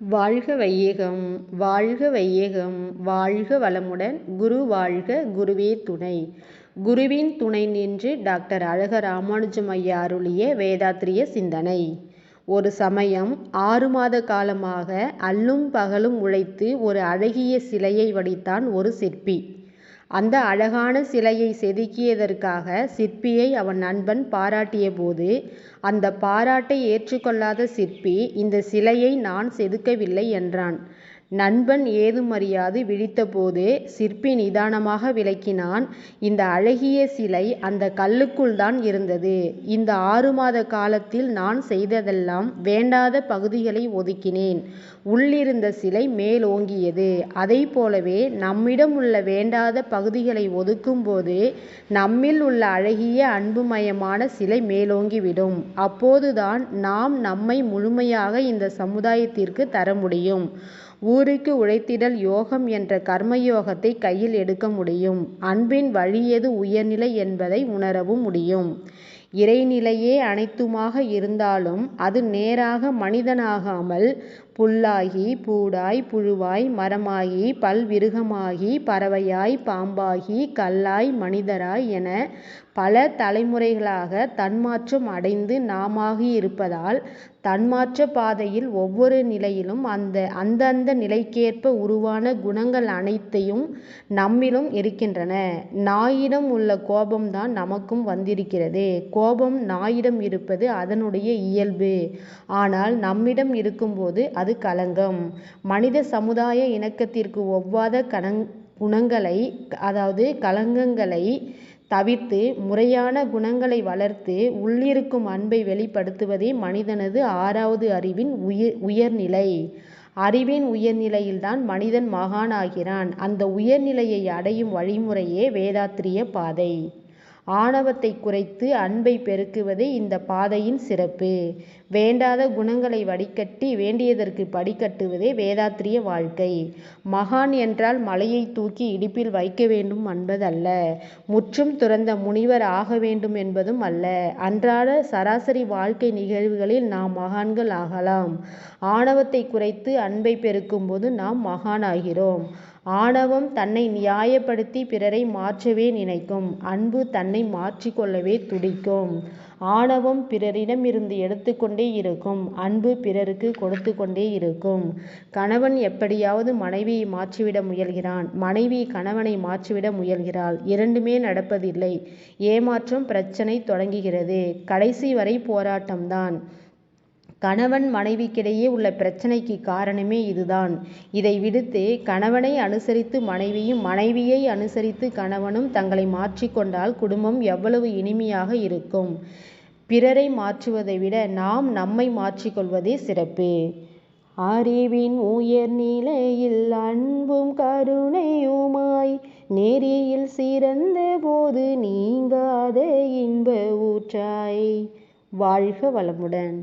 வாழ்க வையகம் வாழ்க வையகம் வாழ்க வளமுடன் குரு வாழ்க குருவே துணை. குருவின் துணை நின்று டாக்டர் அழக ராமானுஜம் ஐயா அருளிய வேதாத்திரிய சிந்தனை. ஒரு சமயம் ஆறு மாத காலமாக அல்லும் பகலும் உழைத்து ஒரு அழகிய சிலையை வடித்தான் ஒரு சிற்பி. அந்த அழகான சிலையை செதுக்கியதற்காக சிற்பியை அவன் நண்பன் பாராட்டியபோது அந்த பாராட்டை ஏற்றுக்கொள்ளாத சிற்பி இந்த சிலையை நான் செதுக்கவில்லை என்றான். நண்பன் ஏதுமறியாது விழித்தபோது சிற்பி நிதானமாக விளக்கினான் இந்த அழகிய சிலை அந்த கல்லுக்குள் தான் இருந்தது. இந்த ஆறு மாத காலத்தில் நான் செய்ததெல்லாம் வேண்டாத பகுதிகளை ஒதுக்கினேன். உள்ளிருந்த சிலை மேலோங்கியது. அதை போலவே நம்மிடம் உள்ள வேண்டாத பகுதிகளை ஒதுக்கும்போது நம்மில் உள்ள அழகிய அன்புமயமான சிலை மேலோங்கிவிடும். அப்போதுதான் நாம் நம்மை முழுமையாக இந்த சமுதாயத்திற்கு தர முடியும். ஊருக்கு உழைத்திடல் யோகம் என்ற கர்மயோகத்தை கையில் எடுக்க முடியும். அன்பின் வழியது உயர்நிலை என்பதை உணரவும் முடியும். இறைநிலையே அனைத்துமாக இருந்தாலும் அது நேராக மனிதனாகாமல் புல்லாகி பூடாய் புழுவாய் மரமாகி பல்விருகமாகி பறவையாய் பாம்பாகி கல்லாய் மனிதராய் என பல தலைமுறைகளாக தன்மாற்றம் அடைந்து நாமாகி இருப்பதால் தன்மாற்ற பாதையில் ஒவ்வொரு நிலையிலும் அந்த அந்தந்த நிலைக்கேற்ப உருவான குணங்கள் அனைத்தையும் நம்மிலும் இருக்கின்றன. நாயிடம் உள்ள கோபம்தான் நமக்கும் வந்திருக்கிறது. கோபம் நாயிடம் இருப்பது அதனுடைய இயல்பு. ஆனால் நம்மிடம் இருக்கும்போது அது களங்கம். மனித சமுதாய இணக்கத்திற்கு ஒவ்வாத குணங்களை அதாவது களங்கங்களை தவிர்த்து முறையான குணங்களை வளர்த்து உள்ளிருக்கும் அன்பை வெளிப்படுத்துவதே மனிதனது ஆறாவது அறிவின் உயர்நிலை. அறிவின் உயர்நிலையில்தான் மனிதன் மகானாகிறான் அந்த உயர்நிலையை அடையும் வழிமுறையே வேதாத்திரிய பாதை. ஆணவத்தை குறைத்து அன்பை பெருக்குவதே இந்த பாதையின் சிறப்பு. வேண்டாத குணங்களை வடிகட்டி வேண்டியதற்கு படிகட்டுவதே வேதாத்திரிய வாழ்க்கை. மகான் என்றால் மலையை தூக்கி இடுப்பில் வைக்க வேண்டும் என்பதல்ல. முற்றும் துறந்த முனிவர் ஆக வேண்டும் என்பதும் அல்ல. அன்றாட சராசரி வாழ்க்கை நிகழ்வுகளில் நாம் மகான்கள் ஆகலாம். ஆணவத்தை குறைத்து அன்பை பெருக்கும்போது நாம் மகானாகிறோம் ஆணவம் தன்னை நியாயப்படுத்தி பிறரை மாற்றவே நினைக்கும். அன்பு தன்னை மாற்றிக் கொள்ளவே துடிக்கும். ஆணவம் பிறரிடமிருந்து கொண்டே இருக்கும். அன்பு பிறருக்கு கொடுத்து கொண்டே இருக்கும். கணவன் எப்படியாவது மனைவியை மாற்றிவிட முயல்கிறான். மனைவி கணவனை மாற்றிவிட முயல்கிறாள். இரண்டுமே நடப்பதில்லை. ஏமாற்றம் பிரச்சனை தொடங்குகிறது. கடைசி வரை போராட்டம்தான். கணவன் மனைவிக்கிடையே உள்ள பிரச்சனைக்கு காரணமே இதுதான். இதை விடுத்து கணவனை அனுசரித்து மனைவியும் மனைவியை அனுசரித்து கணவனும் தங்களை மாற்றிக் கொண்டால் குடும்பம் எவ்வளவு இனிமையாக இருக்கும். பிறரை மாற்றுவதை விட நாம் நம்மை மாற்றிக் கொள்வதே சிறப்பு. அறிவின் உயர்நிலையில் அன்பும் கருணையுமாய் நெறியில் சிறந்த போது நீங்காத இன்ப ஊற்றாய். வாழ்க வளமுடன்